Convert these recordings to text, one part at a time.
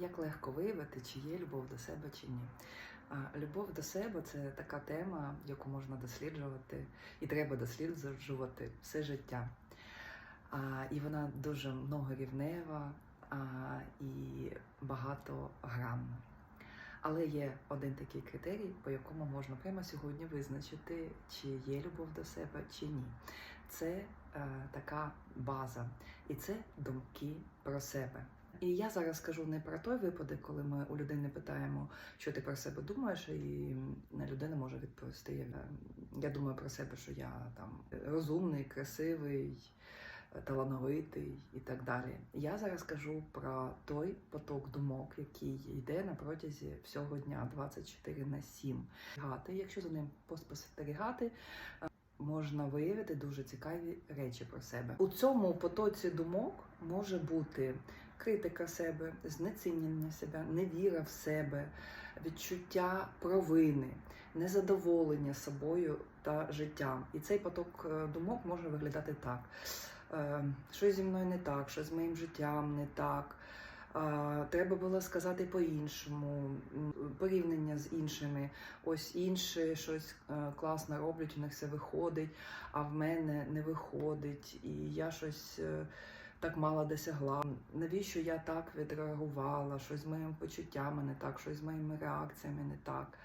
Як легко виявити, чи є любов до себе чи ні? Любов до себе це така тема, яку можна досліджувати, і треба досліджувати все життя. І вона дуже многорівнева і багатогранна. Але є один такий критерій, по якому можна прямо сьогодні визначити, чи є любов до себе, чи ні. Це е, така база, і це думки про себе. І я зараз скажу не про той випадок, коли ми у людини питаємо, що ти про себе думаєш, і людина може відповісти: «Я- думаю про себе, що я там розумний, красивий, талановитий і так далі. Я зараз кажу про той поток думок, який йде на протязі всього дня 24 на 7. Гати, Якщо за ним поспостерігати, можна виявити дуже цікаві речі про себе. У цьому потоці думок може бути критика себе, знецінення себе, невіра в себе, відчуття провини, незадоволення собою та життям. І цей поток е, думок може виглядати так: Е, щось зі мною не так, щось з моїм життям не так. Е, Треба було сказати по-іншому, порівняння з іншими. Ось інші щось класно роблять, у них все виходить, а в мене не виходить, і я щось так мало досягла. Навіщо я так відреагувала? Щось з моїми почуттями не так, щось з моїми реакціями не так.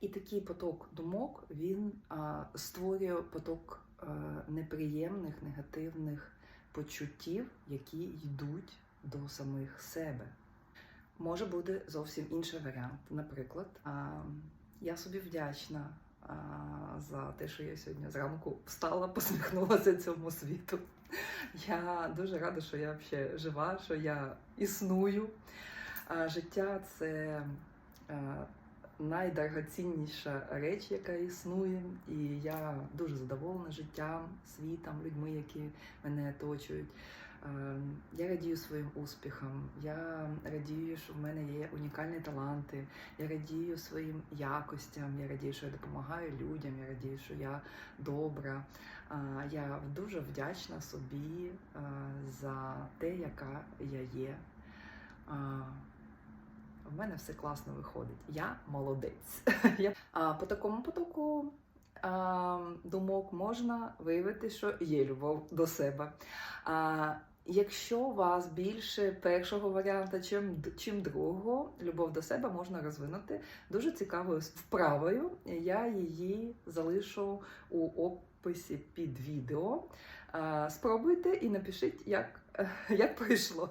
І такий поток думок він а, створює поток е, неприємних, негативних почуттів, які йдуть до самих себе. Може бути зовсім інший варіант. Наприклад, а, я собі вдячна а, за те, що я сьогодні зранку встала, посміхнулася цьому світу. Я дуже рада, що я ще жива, що я існую. Життя це найдорогоцінніша реч, яка існує, і я дуже задоволена життям, світом, людьми, які мене оточують. Е, Я радію своїм успіхам, я радію, що в мене є унікальні таланти, я радію своїм якостям, я радію, що я допомагаю людям, я радію, що я добра. Я дуже вдячна собі за те, яка я є. В мене все класно виходить. Я молодець. По такому потоку думок можна виявити, що є любов до себе. Якщо у вас більше першого варіанта, чим, чим другого, любов до себе можна розвинути дуже цікавою вправою. Я її залишу у описі під відео. Спробуйте і напишіть, як, як пройшло.